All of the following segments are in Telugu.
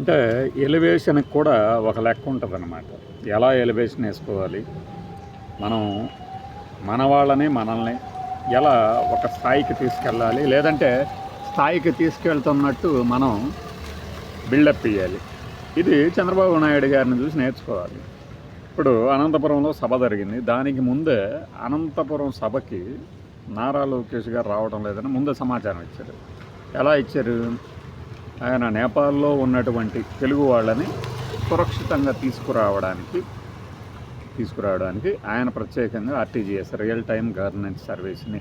అంటే ఎలివేషన్కి కూడా ఒక లెక్క ఉంటుంది అన్నమాట ఎలా ఎలివేషన్ వేసుకోవాలి? మనం మన వాళ్ళని మనల్ని ఎలా ఒక స్థాయికి తీసుకెళ్ళాలి? లేదంటే స్థాయికి తీసుకెళ్తున్నట్టు మనం బిల్డప్ ఇవ్వాలి ఇది చంద్రబాబు నాయుడు గారిని చూసి నేర్చుకోవాలి. ఇప్పుడు అనంతపురంలో సభ జరిగింది. దానికి ముందే అనంతపురం సభకి నారా లోకేష్ గారు రావడం లేదని ముందే సమాచారం ఇచ్చారు. ఎలా ఇచ్చారు? ఆయన నేపాల్లో ఉన్నటువంటి తెలుగు వాళ్ళని సురక్షితంగా తీసుకురావడానికి తీసుకురావడానికి ఆయన ప్రత్యేకంగా ఆర్టీజీఎస్ రియల్ టైం గవర్నెన్స్ సర్వీస్ని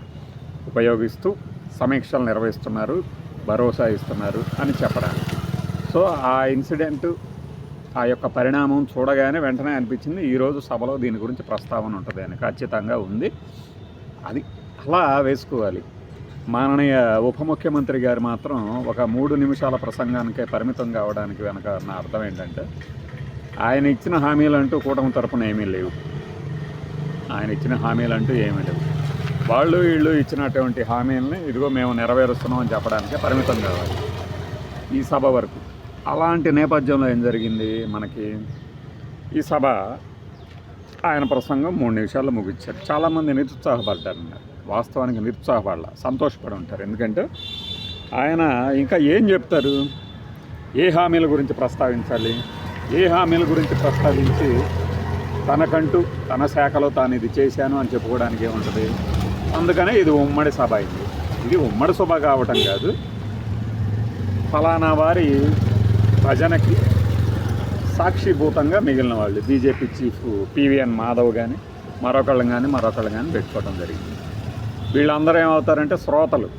ఉపయోగిస్తూ సమీక్షలు నిర్వహిస్తున్నారు భరోసా ఇస్తున్నారు అని చెప్పడానికి. సో ఆ ఇన్సిడెంట్ ఆ యొక్క పరిణామం చూడగానే వెంటనే అనిపించింది ఈరోజు సభలో దీని గురించి ప్రస్తావన ఉంటుంది అని ఖచ్చితంగా ఉంది. అది అలా వేసుకోవాలి. మాననీయ ఉప ముఖ్యమంత్రి గారు మాత్రం ఒక మూడు నిమిషాల ప్రసంగానికే పరిమితం కావడానికి వెనక నా అర్థం ఏంటంటే ఆయన ఇచ్చిన హామీలు అంటూ కూటమి తరపున ఏమీ లేవు. ఆయన ఇచ్చిన హామీలు అంటూ ఏమీ లేవు. వాళ్ళు వీళ్ళు ఇచ్చినటువంటి హామీలని ఇదిగో మేము నెరవేరుస్తున్నాం అని చెప్పడానికే పరిమితం కావాలి. ఈ సభ వరకు. అలాంటి నేపథ్యంలో ఏం జరిగింది మనకి? ఈ సభ ఆయన ప్రసంగం మూడు నిమిషాల్లో ముగించారు చాలామంది నిరుత్సాహపడ్డారు వాస్తవానికి నిరుత్సాహపడాల సంతోషపడి ఉంటారు. ఎందుకంటే ఆయన ఇంకా ఏం చెప్తారు? ఏ హామీల గురించి ప్రస్తావించాలి? ఏ హామీల గురించి ప్రస్తావించి తనకంటూ తన శాఖలో తాను ఇది చేశాను అని చెప్పుకోవడానికి ఏముంటుంది? అందుకనే ఇది ఉమ్మడి సభ అయింది ఇది ఉమ్మడి సభ కావటం కాదు. ఫలానా వారి భజనకి సాక్షిభూతంగా మిగిలిన వాళ్ళు. బీజేపీ చీఫ్ పివిఎన్ మాధవ్ కానీ మరొకళ్ళని కానీ మరొకళ్ళు కానీ పెట్టుకోవడం జరిగింది. వీళ్ళందరూ ఏమవుతారంటే శ్రోతలు.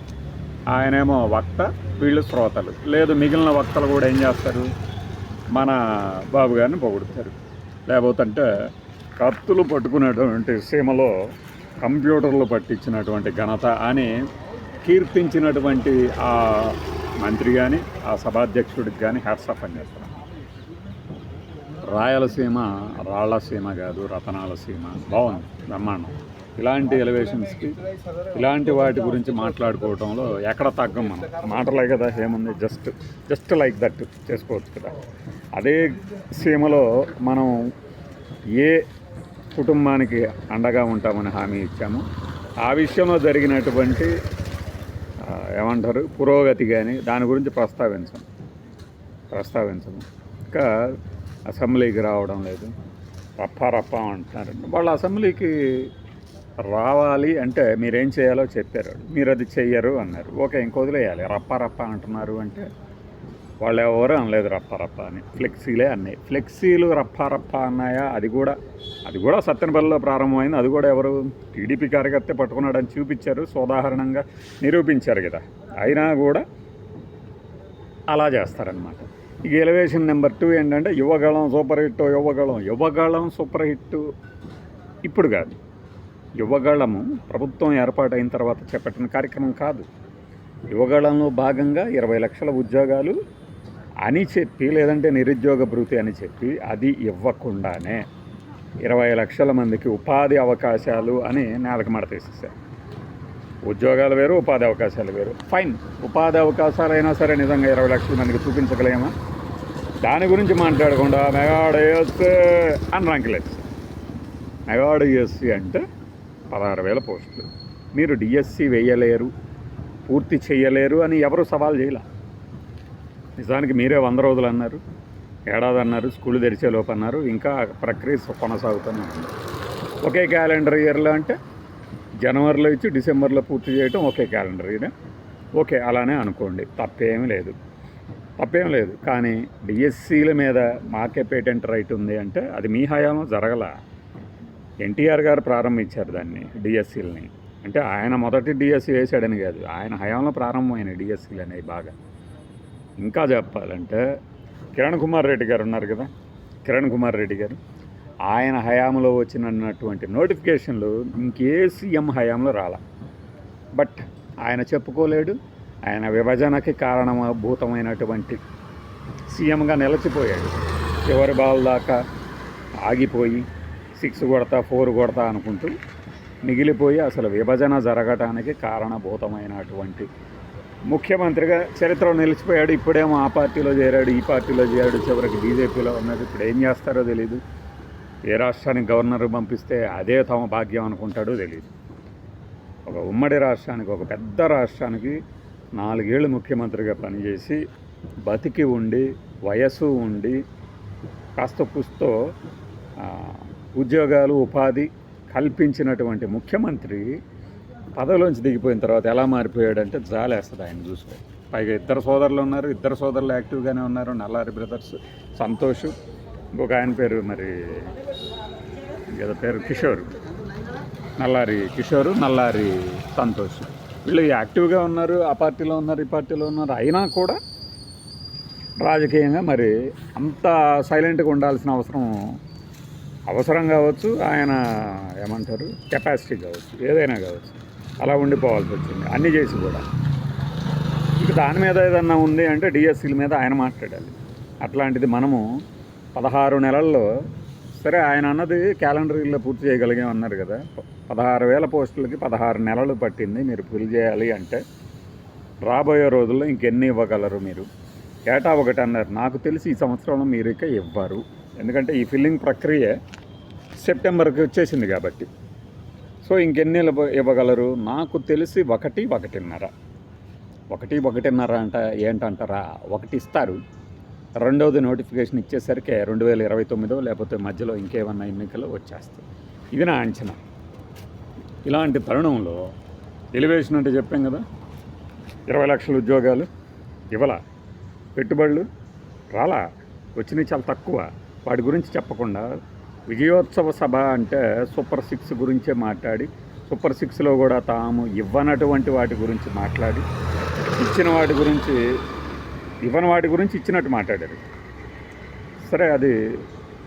ఆయనేమో వక్త వీళ్ళు శ్రోతలు. లేదు మిగిలిన వక్తలు కూడా ఏం చేస్తారు? మన బాబు గారిని పొగుడుతారు. లేకపోతే కత్తులు పట్టుకునేటువంటి సీమలో కంప్యూటర్లు పట్టించినటువంటి ఘనత అని కీర్తించినటువంటి ఆ మంత్రి కానీ ఆ సభాధ్యక్షుడికి కానీ హ్యాట్సప్ అని చేస్తున్నాను రాయలసీమ రాళ్ళసీమ కాదు రతనాల సీమ. బాగుంది బ్రహ్మాండం. ఇలాంటి ఎలివేషన్స్కి ఇలాంటి వాటి గురించి మాట్లాడుకోవడంలో ఎక్కడ తగ్గం మనం. మాటలే కదా ఏముంది? జస్ట్ జస్ట్ లైక్ దట్ చేసుకోవచ్చు కదా. అదే సీమలో మనం ఏ కుటుంబానికి అండగా ఉంటామని హామీ ఇచ్చాము ఆ విషయంలో జరిగినటువంటి ఏమంటారు పురోగతి కానీ దాని గురించి ప్రస్తావించం ప్రస్తావించము. ఇంకా అసెంబ్లీకి రావడం లేదు. రప్ప రప్ప అంటున్నారు. వాళ్ళు అసెంబ్లీకి రావాలి అంటే మీరేం చేయాలో చెప్పారు. మీరు అది చెయ్యరు అన్నారు. ఓకే ఇంక వదిలేయాలి. రప్ప రప్ప అంటున్నారు అంటే వాళ్ళు ఎవరు అనలేదు రప్ప రప్ప అని. ఫ్లెక్సీలే అన్నాయి ఫ్లెక్సీలు రప్ప రప్ప అన్నాయా? అది కూడా అది కూడా సత్యనపల్లిలో ప్రారంభమైంది. అది కూడా ఎవరు? టీడీపీ కార్యకర్త పట్టుకున్నాడని చూపించారు. సోదాహరణంగా నిరూపించారు కదా. అయినా కూడా అలా చేస్తారనమాట ఇక ఎలివేషన్ నెంబర్ టూ ఏంటంటే Yuvagalam super hit Yuvagalam Yuvagalam super hit ఇప్పుడు కాదు. యువగళము ప్రభుత్వం ఏర్పాటైన తర్వాత చేపట్టిన కార్యక్రమం కాదు. యువగళంలో భాగంగా ఇరవై లక్షల ఉద్యోగాలు అని చెప్పి లేదంటే నిరుద్యోగ భృతి అని చెప్పి అది ఇవ్వకుండానే ఇరవై లక్షల మందికి ఉపాధి అవకాశాలు అని నేలకు తీసేసారు ఉద్యోగాలు వేరు ఉపాధి అవకాశాలు వేరు. ఫైన్ ఉపాధి అవకాశాలు అయినా సరే నిజంగా ఇరవై లక్షల మందికి చూపించగలేమా? దాని గురించి మాట్లాడకుండా మెగాడు యూఎస్సీ అని రంకిలేదు మెగాడు ఎస్సీ అంటే పదహారు వేల పోస్టులు. మీరు డిఎస్సి వేయలేరు పూర్తి చేయలేరు అని ఎవరు సవాల్ చేయలే. నిజానికి మీరే వంద రోజులు అన్నారు ఏడాది అన్నారు స్కూల్ తెరిచే లోపు అన్నారు ఇంకా ప్రక్రియ కొనసాగుతూనే ఉంది. ఒకే క్యాలెండర్ ఇయర్లో అంటే జనవరిలో ఇచ్చి డిసెంబర్లో పూర్తి చేయటం ఒకే క్యాలెండర్ ఇయర్. ఓకే అలానే అనుకోండి తప్పేమీ లేదు. తప్పేం లేదు కానీ డిఎస్సీల మీద మాకే పేటెంట్ రైట్ ఉంది అంటే అది మీ హయాంలో జరగల. ఎన్టీఆర్ గారు ప్రారంభించారు దాన్ని డిఎస్సీలని అంటే ఆయన మొదటి డిఎస్సీ వేసాడని కాదు ఆయన హయాంలో ప్రారంభమైన డిఎస్సీలు అనేవి బాగా. ఇంకా చెప్పాలంటే కిరణ్ కుమార్ రెడ్డి గారు ఉన్నారు కదా కిరణ్ కుమార్ రెడ్డి గారు. ఆయన హయాంలో వచ్చినటువంటి నోటిఫికేషన్లు ఇంకే సీఎం హయాంలో రాల. బట్ ఆయన చెప్పుకోలేడు ఆయన విభజనకి కారణభూతమైనటువంటి సీఎంగా నిలిచిపోయాడు. చివరి బాల్ దాకా ఆగిపోయి సిక్స్ కొడతా ఫోర్ కొడతా అనుకుంటూ మిగిలిపోయి అసలు విభజన జరగటానికి కారణభూతమైనటువంటి ముఖ్యమంత్రిగా చరిత్రలో నిలిచిపోయాడు ఇప్పుడేమో ఆ పార్టీలో చేరాడు ఈ పార్టీలో చేరాడు చివరికి బీజేపీలో ఉన్నది. ఇప్పుడు ఏం చేస్తారో తెలియదు ఏ రాష్ట్రానికి గవర్నర్ పంపిస్తే అదే తమ భాగ్యం అనుకుంటాడో తెలియదు ఒక ఉమ్మడి రాష్ట్రానికి ఒక పెద్ద రాష్ట్రానికి నాలుగేళ్ళు ముఖ్యమంత్రిగా పనిచేసి బతికి ఉండి వయస్సు ఉండి కాస్త పుస్తో ఉద్యోగాలు ఉపాధి కల్పించినటువంటి ముఖ్యమంత్రి పదవిలోంచి దిగిపోయిన తర్వాత ఎలా మారిపోయాడంటే జాలేస్తుంది ఆయన చూసుకో పైగా ఇద్దరు సోదరులు ఉన్నారు ఇద్దరు సోదరులు యాక్టివ్గానే ఉన్నారు నల్లారి బ్రదర్స్ సంతోష్ ఇంకొక ఆయన పేరు మరి ఏదో పేరు కిషోర్. నల్లారి కిషోరు నల్లారి సంతోష్. వీళ్ళు యాక్టివ్గా ఉన్నారు ఆ పార్టీలో ఉన్నారు ఈ పార్టీలో ఉన్నారు అయినా కూడా రాజకీయంగా మరి అంత సైలెంట్గా ఉండాల్సిన అవసరం అవసరం కావచ్చు ఆయన ఏమంటారు కెపాసిటీ కావచ్చు ఏదైనా కావచ్చు అలా ఉండిపోవాల్సి వచ్చింది. అన్నీ చేసి కూడా. ఇక దాని మీద ఏదన్నా ఉంది అంటే డిఎస్సీల మీద ఆయన మాట్లాడాలి. అట్లాంటిది మనము పదహారు నెలల్లో సరే ఆయన అన్నది క్యాలెండర్ ఇల్లు పూర్తి చేయగలిగాం అన్నారు కదా పదహారు వేల పోస్టులకి పదహారు నెలలు పట్టింది మీరు ఫిల్ చేయాలి అంటే రాబోయే రోజుల్లో ఇంకెన్ని ఇవ్వగలరు మీరు? ఏటా ఒకటి అన్నారు. నాకు తెలిసి ఈ సంవత్సరంలో మీరు ఇక ఇవ్వరు. ఎందుకంటే ఈ ఫిల్లింగ్ ప్రక్రియ సెప్టెంబర్కి వచ్చేసింది కాబట్టి. సో ఇంకెన్ని ఇవ్వగలరు? నాకు తెలిసి ఒకటి ఒకటిన్నర. ఒకటి ఒకటిన్నర అంట ఏంటంటారా? ఒకటి ఇస్తారు. రెండవది నోటిఫికేషన్ ఇచ్చేసరికి రెండు వేల ఇరవై తొమ్మిదో లేకపోతే మధ్యలో ఇంకేమన్నా ఎన్నికలు వచ్చేస్తాయి. ఇది నా అంచనా. ఇలాంటి తరుణంలో ఎలివేషన్ అంటే చెప్పాం కదా? ఇరవై లక్షల ఉద్యోగాలు ఇవ్వలా? పెట్టుబడులు రాలా? వచ్చినవి చాలా తక్కువ. వాటి గురించి చెప్పకుండా విజయోత్సవ సభ అంటే సూపర్ సిక్స్ గురించే మాట్లాడి సూపర్ సిక్స్లో కూడా తాము ఇవ్వనటువంటి వాటి గురించి మాట్లాడి ఇచ్చిన వాటి గురించి ఇవ్వని వాటి గురించి ఇచ్చినట్టు మాట్లాడారు. సరే అది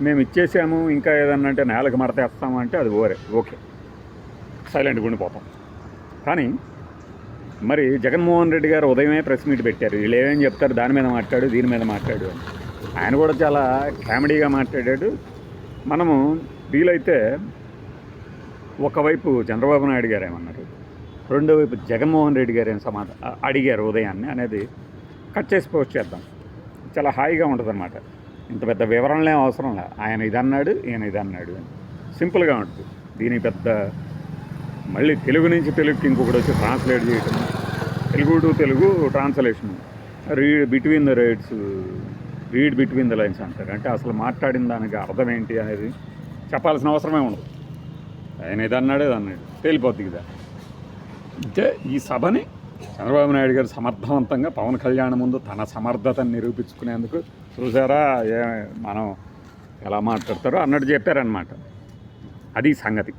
మేము ఇచ్చేసాము ఇంకా ఏదన్నా అంటే నేలకు మడతేస్తాము అంటే అది ఓరే ఓకే. సైలెంట్గా ఉండిపోతాం. కానీ మరి జగన్మోహన్ రెడ్డి గారు ఉదయమే ప్రెస్ మీట్ పెట్టారు. వీళ్ళు ఏమేమి చెప్తారు దాని మీద మాట్లాడు దీని మీద మాట్లాడు అని. ఆయన కూడా చాలా కామెడీగా మాట్లాడాడు. మనము వీలైతే ఒకవైపు చంద్రబాబు నాయుడు గారు ఏమన్నారు? రెండో వైపు జగన్మోహన్ రెడ్డి గారు ఏం సమాధానం అడిగారు ఉదయాన్నే అనేది కట్ చేసి పోస్ట్ చేద్దాం. చాలా హాయిగా ఉంటుందన్నమాట. ఇంత పెద్ద వివరణలేం అవసరం లే. ఆయన ఇది అన్నాడు ఈయన ఇది అన్నాడు అని. సింపుల్గా ఉంటుంది. దీని పెద్ద మళ్ళీ తెలుగు నుంచి తెలుగుకి ఇంకొకటి వచ్చి ట్రాన్స్లేట్ చేయటం. Telugu to Telugu translation. Re between the rights read between the lines అంటారు. అంటే అసలు మాట్లాడిన దానికి అర్థం ఏంటి అనేది చెప్పాల్సిన అవసరమే ఉండదు. ఆయన ఇది అన్నాడు ఇది అన్నాడు. తేలిపోద్ది కదా. అంటే ఈ సభని చంద్రబాబు నాయుడు గారు సమర్థవంతంగా పవన్ కళ్యాణ్ ముందు తన సమర్థతను నిరూపించుకునేందుకు చూసారా ఏ మనం ఎలా మాట్లాడతారో అన్నట్టు చెప్పారనమాట అది సంగతి.